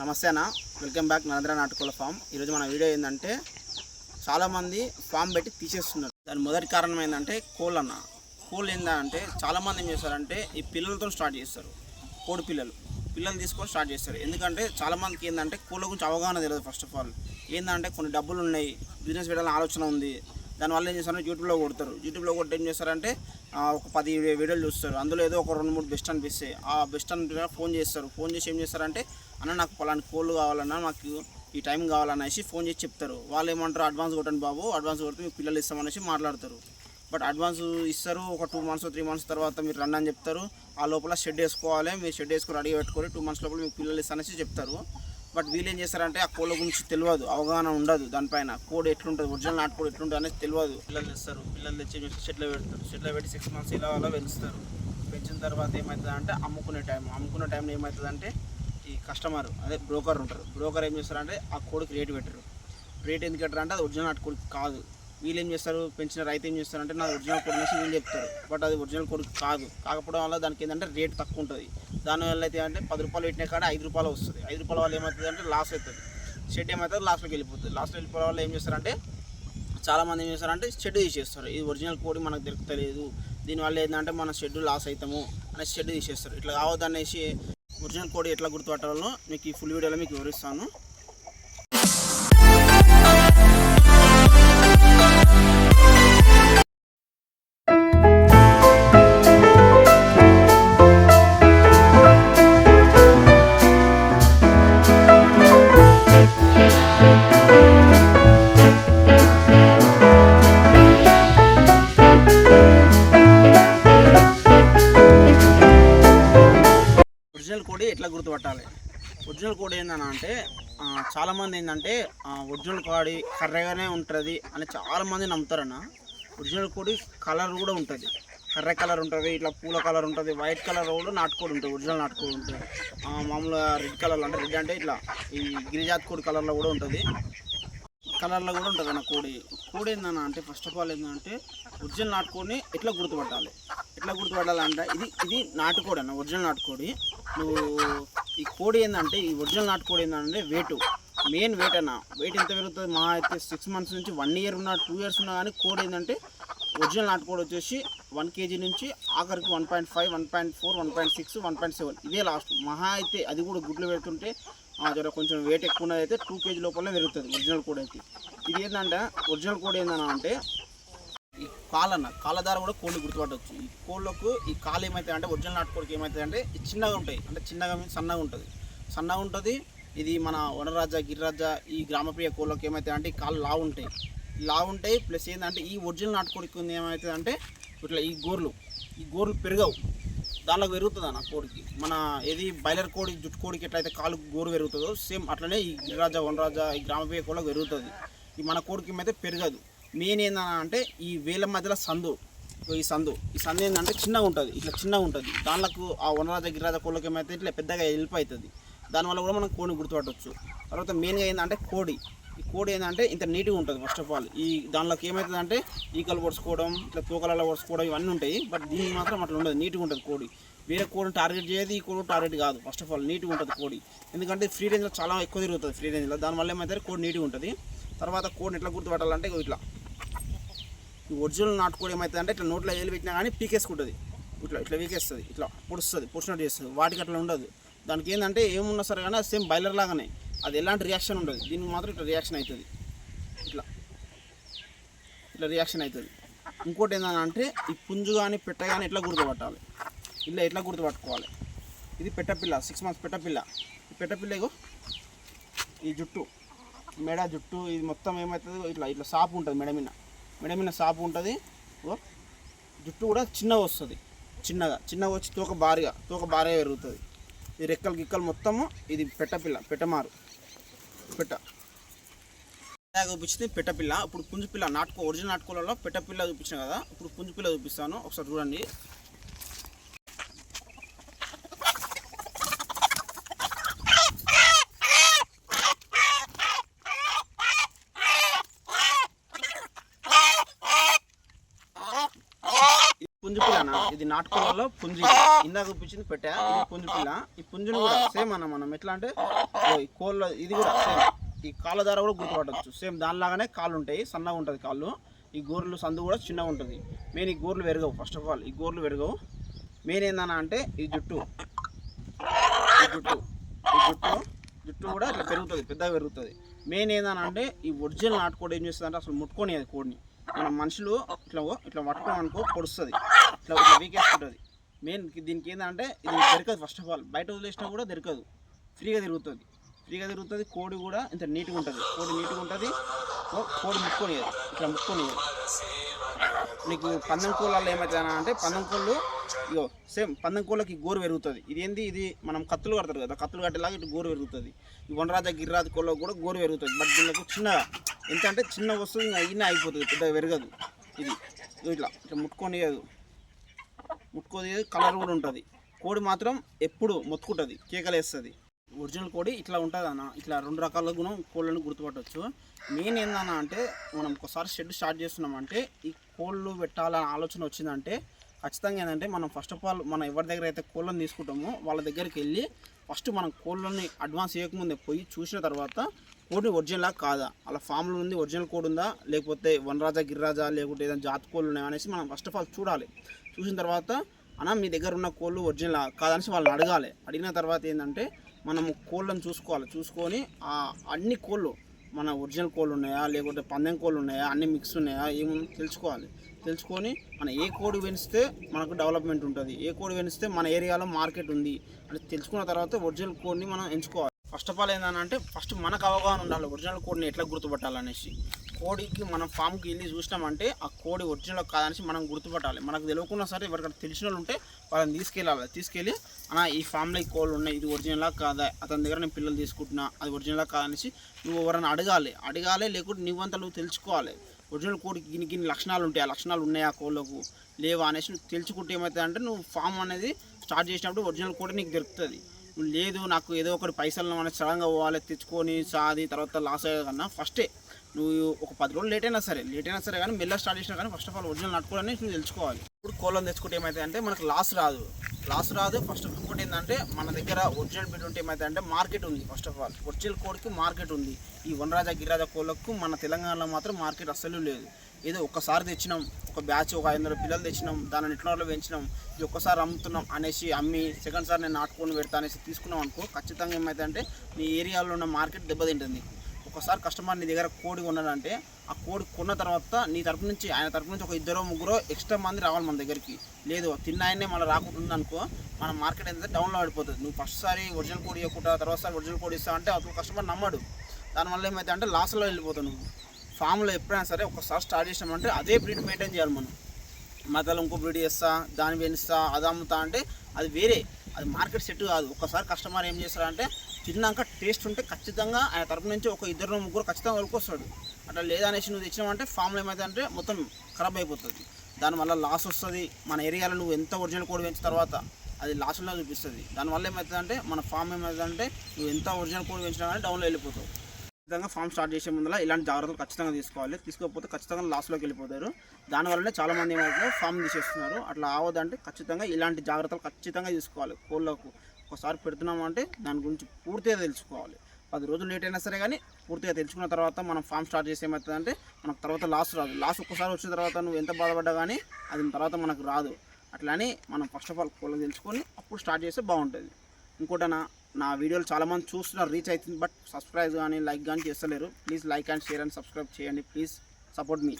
నమస్తే అన్న welcome back Narendra నాటుకోళ్ళ ఫామ్. ఈరోజు మన వీడియో ఏంటంటే చాలామంది ఫామ్ పెట్టి తీసేస్తున్నారు. దాని మొదటి కారణం ఏంటంటే కోళ్ళు అన్న కోళ్ళు ఏంటంటే చాలామంది ఏం చేస్తారంటే ఈ పిల్లలతో స్టార్ట్ చేస్తారు. కోడి పిల్లలు. పిల్లలు తీసుకొని స్టార్ట్ చేస్తారు. ఎందుకంటే చాలామందికి ఏంటంటే కోళ్ళ గురించి అవగాహన తెలియదు ఫస్ట్ ఆఫ్ ఆల్ ఏంటంటే కొన్ని డబ్బులు ఉన్నాయి బిజినెస్ పెట్టాలని ఆలోచన ఉంది. దానివల్ల ఏం చేస్తారంటే యూట్యూబ్లో కొడతారు. యూట్యూబ్లో కొట్టి ఏం చేస్తారంటే ఒక పది వీడియోలు చూస్తారు. అందులో ఏదో ఒక రెండు మూడు బెస్ట్ అనిపిస్తాయి. ఆ బెస్ట్ అనిపించిన ఫోన్ చేస్తారు. ఫోన్ చేసి ఏం చేస్తారంటే అన్న నాకు పలానా కోళ్ళు కావాలన్నా నాకు ఈ టైం కావాలనేసి ఫోన్ చేసి చెప్తారు. వాళ్ళు ఏమంటారు అడ్వాన్స్ కొట్టండి బాబు అడ్వాన్స్ కొడితే మీకు పిల్లలు ఇస్తామనేసి మాట్లాడతారు. బట్ అడ్వాన్స్ ఇస్తారు ఒక టూ మంత్స్ త్రీ మంత్స్ తర్వాత మీరు రండి అని చెప్తారు. ఆ లోపల షెడ్ వేసుకోవాలి మీరు షెడ్ వేసుకొని రెడీ పెట్టుకొని టూ మంత్స్ లోపల మీకు పిల్లలు ఇస్తానేసి చెప్తారు. బట్ వీళ్ళు ఏం చేస్తారంటే ఆ కోళ్ళ గురించి తెలియదు అవగాహన ఉండదు దానిపైన. కోడ్ ఎట్లుంటుంది ఒరిజినల్ నాటుకోడి ఎట్లుంటుంది అనేది తెలియదు. పిల్లలు తెస్తారు పిల్లలు తెచ్చి షెడ్లో పెడతారు. షెడ్లో పెట్టి సిక్స్ మంత్స్ ఇలా అలా పెంచుతారు. పెంచిన తర్వాత ఏమవుతుందంటే అమ్ముకునే టైం అమ్ముకునే టైంలో ఏమవుతుందంటే ఈ కస్టమర్ అదే బ్రోకర్ ఉంటారు. బ్రోకర్ ఏం చేస్తారంటే ఆ కోడికి రేట్ పెట్టరు. రేట్ ఎందుకు పెట్టరు అంటే అది ఒరిజినల్ నాటుకోడి కాదు. వీళ్ళు ఏం చేస్తారు? పెంచిన రైతు ఏం చేస్తారంటే నా ఒరిజినల్ కోడి అనేసి వీళ్ళు చెప్తారు. బట్ అది ఒరిజినల్ కోడి కాదు. కాకపోవడం వల్ల దానికి ఏంటంటే రేట్ తక్కువ ఉంటుంది. దానివల్ల అయితే అంటే పది రూపాయలు పెట్టిన కానీ ఐదు రూపాయలు వస్తుంది. ఐదు రూపాయల వల్ల ఏమవుతుంది అంటే లాస్ అవుతుంది. షెడ్ ఏమవుతుంది? లాస్ట్లోకి వెళ్ళిపోతుంది. లాస్ట్లో వెళ్ళిపోవడం వల్ల ఏం చేస్తారంటే చాలామంది ఏం చేస్తారంటే షెడ్ తీసేస్తారు. ఇది ఒరిజినల్ కోడి మనకు దొరుకుతలేదు. దీనివల్ల ఏంటంటే మన షెడ్ లాస్ అవుతాము అనేసి షెడ్ తీసేస్తారు. ఇట్లా కావద్దు అనేసి ఒరిజినల్ కోడ్ ఎట్లా గుర్తుపట్టాలో మీకు ఈ ఫుల్ వీడియోలో మీకు వివరిస్తాను. ఒరిజినల్ కోడి ఏందన్నా అంటే చాలామంది ఏంటంటే ఒరిజినల్ కోడి కర్రగానే ఉంటుంది అని చాలామంది నమ్ముతారన్న. ఒరిజినల్ కోడి కలర్ కూడా ఉంటుంది. కర్ర కలర్ ఉంటుంది ఇట్లా పూల కలర్ ఉంటుంది వైట్ కలర్ కూడా నాటుకోడి ఉంటుంది ఒరిజినల్ నాటుకోడి ఉంటుంది. మామూలుగా రెడ్ కలర్ అంటే రెడ్ అంటే ఇట్లా ఈ గిరిజాత్ కోడి కలర్లో కూడా ఉంటుంది. కలర్లో కూడా ఉంటుంది అన్న కోడి. కోడి ఏందన్న అంటే ఫస్ట్ ఆఫ్ ఆల్ ఏంటంటే ఒరిజినల్ నాటుకోడిని ఎట్లా గుర్తుపట్టాలి? ఎట్లా గుర్తుపట్టాలంటే ఇది ఇది నాటుకోడి అన్న ఒరిజినల్ నాటుకోడి. నువ్వు ఈ కోడి ఏంటంటే ఈ ఒరిజినల్ నాటుకోడి ఏంటంటే వెయిట్ మెయిన్ వెయిట్ అన్న. వెయిట్ ఎంత పెరుగుతుంది? మా అయితే సిక్స్ మంత్స్ నుంచి వన్ ఇయర్ ఉన్న టూ ఇయర్స్ ఉన్నా కానీ కోడి ఏంటంటే ఒరిజినల్ నాటుకోడి వచ్చేసి వన్ కేజీ నుంచి ఆఖరికి one point five one point four one point six one point seven ఇదే లాస్ట్ మహా అయితే అది కూడా గుడ్లు పెడుతుంటే జర కొంచెం వెయిట్ ఎక్కువ ఉన్నది అయితే టూ కేజీ లోపలనే పెరుగుతుంది ఒరిజినల్ కోడి అయితే. ఇది ఏంటంటే ఒరిజినల్ కోడి ఏంటన్నా అంటే ఈ కాలన్న కాళ్ళ ద్వారా కూడా కోళ్ళు గుర్తుపట్టవచ్చు. ఈ కోళ్ళకు ఈ కాలు ఏమవుతాయి అంటే ఒరిజినల్ నాటుకోడికి ఏమవుతుంది అంటే చిన్నగా ఉంటాయి. అంటే చిన్నగా సన్నగా ఉంటుంది. సన్నగా ఉంటుంది ఇది మన వనరాజ గిరిరాజ ఈ గ్రామప్రియ కోళ్ళకి ఏమవుతాయి అంటే ఈ కాళ్ళు లావు ఉంటాయి. లావు ఉంటాయి ప్లస్ ఏంటంటే ఈ ఒరిజినల్ నాటుకోడికి ఉంది ఏమవుతుంది అంటే ఇట్లా ఈ గోర్లు ఈ గోర్లు పెరగవు. దానిలో పెరుగుతుంది అన్న కోడికి. మన ఏది బయలర్ కోడి జుట్టు కోడికి ఎట్లయితే కాలు గోరు పెరుగుతుందో సేమ్ అట్లనే ఈ గిరిరాజ వనరాజ ఈ గ్రామప్రియ కోళ్ళకి పెరుగుతుంది. ఈ మన కోడికి అయితే పెరగదు. మెయిన్ ఏందన్నా అంటే ఈ వేల మధ్యలో సందు. ఈ సందు. ఈ సందు ఏంటంటే చిన్నగా ఉంటుంది. ఇట్లా చిన్నగా ఉంటుంది. దానిలకు ఆ వనరాజ గిరిరాజ కోళ్ళకి ఏమైతే ఇట్లా పెద్దగా హెల్ప్ అవుతుంది. దానివల్ల కూడా మనం కోడిని గుర్తుపట్టవచ్చు తర్వాత మెయిన్గా ఏంటంటే కోడి. ఈ కోడి ఏంటంటే ఇంత నీట్గా ఉంటుంది ఫస్ట్ ఆఫ్ ఆల్ ఈ దానిలోకి ఏమవుతుంది అంటే ఈకలు పొడుచుకోవడం ఇట్లా తూకలలో పొడుచుకోవడం ఇవన్నీ ఉంటాయి. బట్ దీనికి మాత్రం అట్లా ఉండదు నీట్గా ఉంటుంది కోడి. వేరే కోడిని టార్గెట్ చేయదు ఈ కోడి టార్గెట్ కాదు. ఫస్ట్ ఆఫ్ ఆల్ నీట్గా ఉంటుంది కోడి. ఎందుకంటే ఫ్రీ రేంజ్లో చాలా ఎక్కువ తిరుగుతుంది ఫ్రీ రేంజ్లో దానివల్ల ఏమైతే కోడి నీట్గా ఉంటుంది. తర్వాత కోడిని ఎట్లా గుర్తుపట్టాలంటే ఇట్లా. ఈ ఒరిజినల్ నాటుకోడి ఏమవుతుంది అంటే ఇట్లా నోట్లో ఏలు పెట్టినా కానీ పీకేసుకుంటుంది. ఇట్లా ఇట్లా వీకేస్తుంది ఇట్లా పొడుస్తుంది పొడిచినట్టు చేస్తుంది. వాటికి అట్లా ఉండదు. దానికి ఏంటంటే ఏమున్నా సరే కానీ సేమ్ బయలర్ లాగానే. అది ఎలాంటి రియాక్షన్ ఉండదు. దీనికి మాత్రం ఇట్లా రియాక్షన్ అవుతుంది ఇట్లా. ఇట్లా రియాక్షన్ అవుతుంది ఇంకోటి ఏంటంటే ఈ పుంజు కానీ పెట్ట కానీ ఎట్లా గుర్తుపట్టాలి? ఇలా ఎట్లా గుర్తుపట్టుకోవాలి? ఇది పెట్టపిల్ల సిక్స్ మంత్స్ పెట్టపిల్ల ఈ పెట్టపిల్లగో ఈ జుట్టు మెడ జుట్టు ఇది మొత్తం ఏమవుతుంది ఇట్లా ఇట్లా సాపు ఉంటుంది మెడ మీద. మెడ మీద సాపు ఉంటుంది. జుట్టు కూడా చిన్నగా వస్తుంది. చిన్నగా. చిన్నగా వచ్చి తోక భారీగా తోక భారీగా పెరుగుతుంది. ఈ రెక్కలు గిక్కలు మొత్తము ఇది పెట్టపిల్ల పెట్టమారు పెట్ట. ఇందాక చూపించింది పెట్టపిల్ల ఇప్పుడు పుంజుపిల్ల నాటుకో ఒరిజినల్ నాటుకోలలో పెట్టపిల్ల చూపించిన కదా. ఇప్పుడు పుంజుపిల్ల చూపిస్తాను. ఒకసారి చూడండి. ఇది పుంజు పిల్లనా? ఇది నాటుకోలలో పుంజు. ఇందాక చూపించింది పెట్టా. ఇది పుంజు పిల్ల. ఈ పుంజుని కూడా సేమ్ అన్న మనం. ఎట్లా అంటే ఈ కోళ్ళ ఇది కూడా సేమ్. ఈ కాళ్ళ ద్వారా కూడా గుర్తుపట్టవచ్చు సేమ్ దానిలాగానే కాళ్ళు ఉంటాయి సన్నగా ఉంటుంది కాళ్ళు. ఈ గోర్లు సందు కూడా చిన్నగా ఉంటుంది. మెయిన్ ఈ గోర్లు పెరగవు ఫస్ట్ ఆఫ్ ఆల్ ఈ గోర్లు పెరగవు. మెయిన్ ఏందన్నా అంటే ఈ జుట్టు. ఈ జుట్టు. ఈ జుట్టు జుట్టు కూడా ఇట్లా పెరుగుతుంది పెద్దగా పెరుగుతుంది. మెయిన్ ఏందని అంటే ఈ ఒరిజినల్ నాటుకోడి ఏం చేస్తుంది అంటే అసలు ముట్టుకొని అది కోడిని. మన మనుషులు ఇట్లా ఇట్లా పట్టుకోవడం అనుకో పొడుస్తుంది. ఇట్లా ఇట్లా వీకేసుకుంటుంది మెయిన్ దీనికి ఏంటంటే ఇది దొరకదు ఫస్ట్ ఆఫ్ ఆల్ బయట వదిలేసినా కూడా దొరకదు. ఫ్రీగా తిరుగుతుంది. ఫ్రీగా తిరుగుతుంది కోడి కూడా ఇంత నీట్గా ఉంటుంది. కోడి నీట్గా ఉంటుంది. కోడి ముక్కొని ఇట్లా ముక్కొని నీకు పందెం కోళ్ళల్లో ఏమవుతుందా అంటే పందెం కోళ్ళు ఇగో సేమ్ పందెం కోళ్ళకి గోరు పెరుగుతుంది. ఇది ఏంది? ఇది మనం కత్తులు కడతారు కదా కత్తులు కట్టేలాగా ఇటు గోరు పెరుగుతుంది. ఈ వనరాజ గిరిరాజు కోళ్ళకు కూడా గోరు పెరుగుతుంది. బట్ దీనికి చిన్నగా ఎంత అంటే చిన్న వస్తువు ఇంకా అయినా అయిపోతుంది పెద్దగా పెరగదు. ఇది ఇట్లా ఇట్లా ముట్టుకోనియదు. ముట్టుకోదు కలర్ కూడా ఉంటుంది. కోడి మాత్రం ఎప్పుడు మొత్తుకుంటుంది కేకలు వేస్తుంది ఒరిజినల్ కోడి ఇట్లా ఉంటుంది అన్న ఇట్లా రెండు రకాల గుణం కోళ్ళను గుర్తుపట్టవచ్చు మెయిన్ ఏందన్న అంటే మనం ఒకసారి షెడ్ స్టార్ట్ చేస్తున్నామంటే ఈ కోళ్ళు పెట్టాలనే ఆలోచన వచ్చిందంటే ఖచ్చితంగా ఏంటంటే మనం ఫస్ట్ ఆఫ్ ఆల్ మనం ఎవరి దగ్గర అయితే కోళ్ళని తీసుకుంటామో వాళ్ళ దగ్గరికి వెళ్ళి ఫస్ట్ మనం కోళ్ళని అడ్వాన్స్ చేయకముందే పోయి చూసిన తర్వాత కోడి ఒరిజినలా కాదా? అలా ఫామ్లో ఉంది ఒరిజినల్ కోడ్ ఉందా? లేకపోతే వనరాజా గిరిరాజా లేకపోతే ఏదైనా జాతి కోళ్ళు ఉన్నాయా అనేసి మనం ఫస్ట్ ఆఫ్ ఆల్ చూడాలి. చూసిన తర్వాత అన్న మీ దగ్గర ఉన్న కోళ్ళు ఒరిజినల్ కాదనేసి వాళ్ళని అడగాలి. అడిగిన తర్వాత ఏంటంటే మనము కోళ్ళను చూసుకోవాలి. చూసుకొని ఆ అన్ని కోళ్ళు మన ఒరిజినల్ కోళ్ళు ఉన్నాయా లేకపోతే పందెం కోళ్ళు ఉన్నాయా అన్ని మిక్స్ ఉన్నాయా ఏముందో తెలుసుకోవాలి. తెలుసుకొని మన ఏ కోడి పెంచితే మనకు డెవలప్మెంట్ ఉంటుంది ఏ కోడి పెంచితే మన ఏరియాలో మార్కెట్ ఉంది అని తెలుసుకున్న తర్వాత ఒరిజినల్ కోడిని మనం ఎంచుకోవాలి. ఫస్ట్ ఆఫ్ ఆల్ ఏంటంటే ఫస్ట్ మనకు అవగాహన ఉండాలి ఒరిజినల్ కోడిని ఎట్లా గుర్తుపట్టాలనేసి. కోడికి మనం ఫామ్కి వెళ్ళి చూసినామంటే ఆ కోడి ఒరిజినల్ కాదనేసి మనం గుర్తుపట్టాలి. మనకు తెలియకుండా సరే ఎవరికైనా తెలిసిన వాళ్ళు ఉంటే వాళ్ళని తీసుకెళ్ళాలి. తీసుకెళ్ళి అన్న ఈ ఫామ్లో ఈ కోళ్ళు ఉన్నాయి. ఇది ఒరిజినలా కాదా? అతని దగ్గర నేను పిల్లలు తీసుకుంటున్నా. అది ఒరిజినలా కాదనేసి నువ్వు ఎవరైనా అడగాలి. అడగాలి లేకుంటే నువ్వంతా నువ్వు తెలుసుకోవాలి. ఒరిజినల్ కోడికి గిన్ని గిన్ని లక్షణాలు ఉంటాయి. ఆ లక్షణాలు ఉన్నాయా కోళ్ళకు? లేవా? అనేసి నువ్వు తెలుసుకుంటే ఏమవుతుంది అంటే నువ్వు ఫామ్ అనేది స్టార్ట్ చేసినప్పుడు ఒరిజినల్ కోడి నీకు దొరుకుతుంది. లేదు నాకు ఏదో ఒకటి పైసలు అనేది సడన్గా పోవాలి తెచ్చుకొని సాది తర్వాత లాస్ అయ్యే కన్నా ఫస్టే నువ్వు ఒక పది రోజులు లేట్ అయినా సరే లేట్ అయినా సరే కానీ మెల్ల స్టార్ట్ చేసినా కానీ ఫస్ట్ ఆఫ్ ఆల్ ఒరిజినల్ నట్టుకోవాలని నువ్వు తెలుసుకోవాలి. ఇప్పుడు కోళ్ళని తెచ్చుకుంటే ఏమైతే అంటే మనకు లాస్ రాదు. లాస్ రాదు. ఫస్ట్ ఆఫ్ ఇంకోటి ఏంటంటే మన దగ్గర ఒరిజినల్ బిడ్ ఉంటే ఏమైతే అంటే మార్కెట్ ఉంది ఫస్ట్ ఆఫ్ ఆల్ ఒరిజినల్ కోడికి మార్కెట్ ఉంది. ఈ వనరాజ గిరిరాజ కోళ్ళకు మన తెలంగాణలో మాత్రం మార్కెట్ అస్సలు లేదు. ఏదో ఒక్కసారి తెచ్చినాం ఒక బ్యాచ్ ఒక ఐదు వందల పిల్లలు తెచ్చినాం దానిని ఇట్లా పెంచినాం ఇది ఒక్కసారి అమ్ముతున్నాం అనేసి అమ్మి సెకండ్ సార్ నేను నాటుకొని పెడతా అనేసి తీసుకున్నాం అనుకో ఖచ్చితంగా ఏమైతే అంటే మీ ఏరియాలో ఉన్న మార్కెట్ దెబ్బతింటుంది. ఒకసారి కస్టమర్ నీ దగ్గర కోడి కొన్నాడంటే ఆ కోడి కొన్న తర్వాత నీ తరపు నుంచి ఆయన తరపు నుంచి ఒక ఇద్దరు ముగ్గురు ఎక్స్ట్రా మంది రావాలి మన దగ్గరికి. లేదు తిన్న ఆయనే మళ్ళీ రాకుండా అనుకో మన మార్కెట్ అయితే డౌన్లో పడిపోతుంది నువ్వు ఫస్ట్ సారి ఒరిజినల్ కోడి ఇవ్వకుండా తర్వాత సారి ఒరిజినల్ కోడి ఇస్తా అంటే అతను కస్టమర్ నమ్మడు. దానివల్ల ఏమైతే అంటే లాస్లో వెళ్ళిపోతావు నువ్వు. ఫామ్లో ఎప్పుడైనా సరే ఒకసారి స్టార్ట్ చేసినామంటే అదే బ్రీడ్ మెయింటైన్ చేయాలి మనం. మధ్యలో ఇంకో బ్రీడ్ చేస్తా దాన్ని పెంచుతా అది అమ్ముతా అంటే అది వేరే. అది మార్కెట్ సెట్ కాదు. ఒకసారి కస్టమర్ ఏం చేస్తారంటే తిన్నాక టేస్ట్ ఉంటే ఖచ్చితంగా ఆయన తరపు నుంచి ఒక ఇద్దరు ముగ్గురు ఖచ్చితంగా వస్తాడు అట్లా లేదా అనేసి నువ్వు తెచ్చినావంటే ఫామ్లో ఏమవుతుందంటే మొత్తం ఖరాబ్ అయిపోతుంది. దానివల్ల లాస్ వస్తుంది. మన ఏరియాలో నువ్వు ఎంత ఒరిజినల్ కోడి పెంచిన తర్వాత అది లాస్లో చూపిస్తుంది. దానివల్ల ఏమవుతుందంటే మన ఫామ్ ఏమవుతుందంటే నువ్వు ఎంత ఒరిజినల్ కోడి పెంచినా కానీ డౌన్లో వెళ్ళిపోతావు. ఖచ్చితంగా ఫామ్ స్టార్ట్ చేసే ముందర ఇలాంటి జాగ్రత్తలు ఖచ్చితంగా తీసుకోవాలి. తీసుకోకపోతే ఖచ్చితంగా లాస్లోకి వెళ్ళిపోతారు. దానివల్లనే చాలామంది ఏమవుతుందో ఫామ్ తీసేస్తున్నారు. అట్లా ఆవదంటే ఖచ్చితంగా ఇలాంటి జాగ్రత్తలు ఖచ్చితంగా తీసుకోవాలి. కోళ్ళకు ఒకసారి పెడుతున్నామంటే దాని గురించి పూర్తిగా తెలుసుకోవాలి. పది రోజులు లేట్ అయినా సరే కానీ పూర్తిగా తెలుసుకున్న తర్వాత మనం ఫామ్ స్టార్ట్ చేసి ఏమవుతుందంటే మనకు తర్వాత లాస్ రాదు. లాస్ ఒక్కసారి వచ్చిన తర్వాత నువ్వు ఎంత బాధపడ్డా కానీ అది తర్వాత మనకు రాదు. అట్లానే మనం ఫస్ట్ ఆఫ్ ఆల్ కోళ్ళని తెలుసుకొని అప్పుడు స్టార్ట్ చేస్తే బాగుంటుంది. ఇంకోటనా? నా వీడియోలు చాలామంది చూస్తున్నారు రీచ్ అవుతుంది బట్ సబ్స్క్రైబ్ కానీ లైక్ కానీ చేస్తలేరు. Please like and share and subscribe చేయండి. Please support me